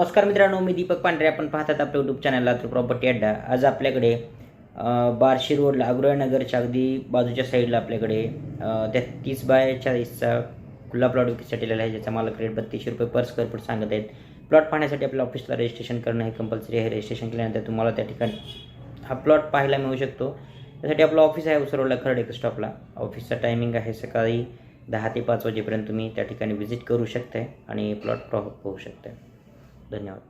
नमस्कार मित्रांनो मी दीपक पांढरे. आपण पाहतात आपल्या यूट्यूब चॅनल लातूर प्रॉपर्टी अड्डा. आज आपल्याकडे अ, बार्शी रोडला अग्रनगरच्या अगदी बाजूच्या साईडला आपल्याकडे तेहतीस बाय चाळीसचा खुला प्लॉट विक्रीसाठी आहे ज्याचा मालक रेट बत्तीसशे रुपये पर स्क्वेअर फूट सांगत आहेत. प्लॉट पाहण्यासाठी आपल्या ऑफिसला रजिस्ट्रेशन करणं हे कंपल्सरी आहे. रजिस्ट्रेशन केल्यानंतर तुम्हाला त्या ठिकाणी हा प्लॉट पाहायला मिळू शकतो. त्यासाठी आपलं ऑफिस आहे उसरोडला खरडे स्टॉपला ऑफिसचा टायमिंग आहे सकाळी दहा ते पाच वाजेपर्यंत तुम्ही त्या ठिकाणी व्हिजिट करू शकताय आणि प्लॉट प्रॉपर होऊ शकताय. धन्यवाद.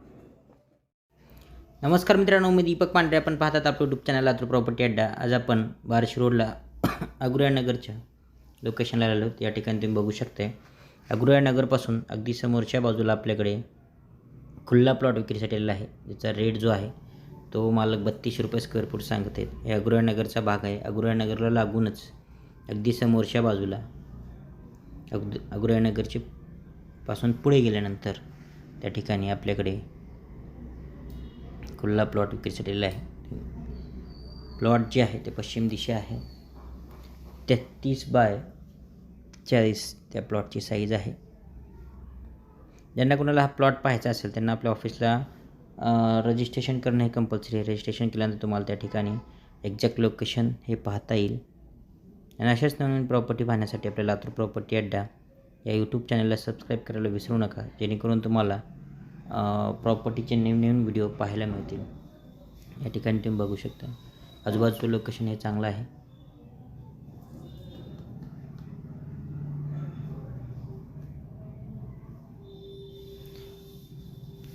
नमस्कार मित्रांनो मी दीपक पांढरे. आपण पाहतात आपलं यूट्यूब चॅनल लातूर प्रॉपर्टी अड्डा. आज आपण बारशी रोडला अग्रुयानगरच्या लोकेशनला आलो या ठिकाणी तुम्ही बघू शकताय. अग्रुयानगरपासून अगदी समोरच्या बाजूला आपल्याकडे खुल्ला प्लॉट विक्रीसाठी आलेला आहे. ज्याचा रेट जो आहे तो मालक बत्तीस रुपये स्क्वेअर फूट सांगत आहेत. हे अग्रुयानगरचा भाग आहे. अग्रुयानगरला लागूनच अगदी समोरच्या बाजूला अगदी अग्रुयानगरची पासून पुढे गेल्यानंतर त्या ठिकाणी आपल्याकडे खुल्ला प्लॉट विक्रीसाठी आहे. प्लॉट जे आहे ते पश्चिम दिशा आहे. तेहतीस बाय चाळीस त्या प्लॉटची साईज आहे. ज्यांना कोणाला हा प्लॉट पाहायचा असेल त्यांना आपल्या ऑफिसला रजिस्ट्रेशन करणं हे कंपल्सरी आहे. रजिस्ट्रेशन केल्यानंतर तुम्हाला त्या ठिकाणी एक्झॅक्ट लोकेशन हे पाहता येईल. आणि अशाच नवीन प्रॉपर्टी पाहण्यासाठी आपल्या लातूर प्रॉपर्टी अड्डा या यूट्यूब चॅनलला सबस्क्राईब करायला विसरू नका. जेणेकरून तुम्हाला प्रॉपर्टीचे नवनवीन व्हिडिओ पाहायला मिळतील. या ठिकाणी तुम्ही बघू शकता. आजूबाजूचं लोकेशन हे चांगलं आहे.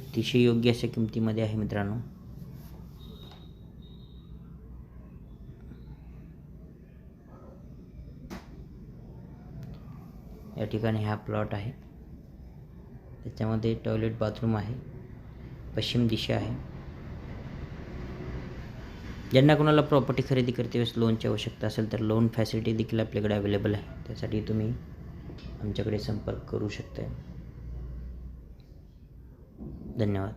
अतिशय योग्य अशा किमतीमध्ये आहे मित्रांनो. या ठिकाणी हा प्लॉट आहे. त्याच्यामध्ये टॉयलेट बाथरूम आहे. पश्चिम दिशा आहे. ज्यांना कोणाला प्रॉपर्टी खरेदी करते वेळेस लोनची आवश्यकता असेल तर लोन फॅसिलिटी देखील आपल्याकडे अवेलेबल आहे. त्यासाठी तुम्ही आमच्याकडे संपर्क करू शकता धन्यवाद.